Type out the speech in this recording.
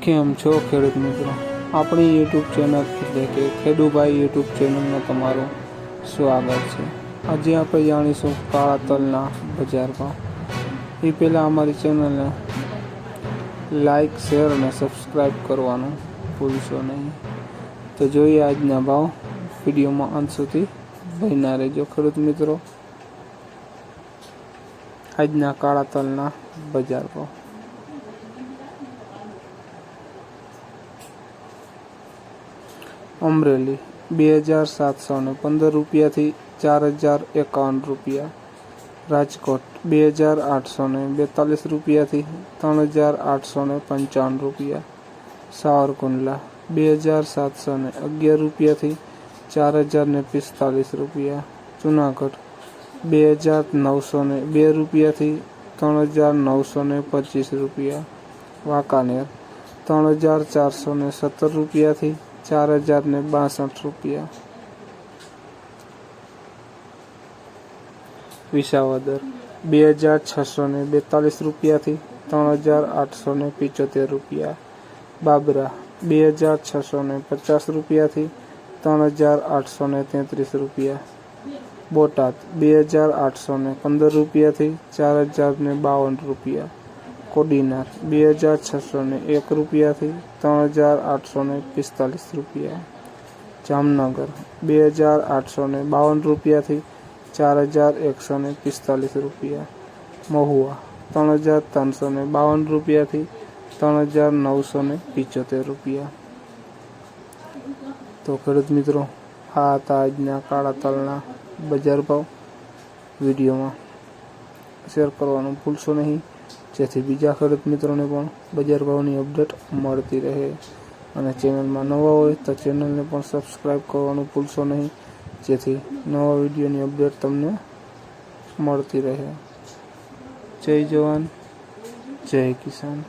કેમ છો ખેડૂત મિત્રો? આપણી યુટ્યુબ ચેનલ એટલે કે ખેડૂભાઈ યુટ્યુબ ચેનલમાં તમારું સ્વાગત છે. આજે આપણે જાણીશું કાળા તલના બજાર ભાવ. એ પહેલાં અમારી ચેનલને લાઈક શેર અને સબસ્ક્રાઈબ કરવાનું ભૂલશો નહીં. તો જોઈએ આજના ભાવ. વિડીયોમાં અંત સુધી બન્યા રહેજો ખેડૂત મિત્રો. આજના કાળા તલના બજાર ભાવ. અમરેલી, બે હજાર સાતસો ને પંદર રૂપિયાથી ચાર હજાર એકાવન રૂપિયા. રાજકોટ, બે હજાર આઠસો ને બેતાલીસ રૂપિયાથી ત્રણ હજાર આઠસો ને પંચાવન રૂપિયા. સાવરકુંડલા, બે હજાર સાતસો ને અગિયાર રૂપિયાથી ચાર હજાર ને પિસ્તાલીસ રૂપિયા. જુનાગઢ, બે હજાર નવસો ને બે રૂપિયાથી ત્રણ હજાર નવસો ને પચીસ રૂપિયા. વાંકાનેર, ત્રણ હજાર ચારસો ને સત્તર રૂપિયાથી ચાર હજાર ને બાસઠ રૂપિયા. વિસાવદર બે હજાર છસો ને બેતાલીસ રૂપિયાથી ત્રણ હજાર આઠસો ને પિચોતેર રૂપિયા. બાબરા. બે હજાર છસો ને પચાસ રૂપિયાથી ત્રણ હજાર આઠસો ને તેત્રીસ રૂપિયા. બોટાદ. બે હજાર આઠસો ને પંદર રૂપિયાથી ચાર હજાર ને બાવન રૂપિયા. કોડીનાર બે હજાર છસો ને એક રૂપિયાથી ત્રણ હજાર આઠસો ને પિસ્તાલીસ રૂપિયા. જામનગર. બે હજાર આઠસો ને બાવન રૂપિયાથી ચાર હજાર એકસો ને પિસ્તાલીસ રૂપિયા. મહુવા. ત્રણ હજાર ત્રણસો ને બાવન રૂપિયાથી ત્રણ હજાર નવસો ને પિચોતેર રૂપિયા. તો ખેડૂત મિત્રો આ હતા આજના કાળા તલના બજાર ભાવ વિડીયોમાં. શેર કરવાનું ભૂલશો નહીં. જેથી બીજા ખેડૂત મિત્રોને પણ બજાર ભાવની અપડેટ મળતી રહે. અને ચેનલમાં નવા હોય તો ચેનલને પણ સબસ્ક્રાઈબ કરવાનું ભૂલશો નહીં. જેથી નવા વિડીયોની અપડેટ તમને મળતી રહે. જય જવાન, જય કિસાન.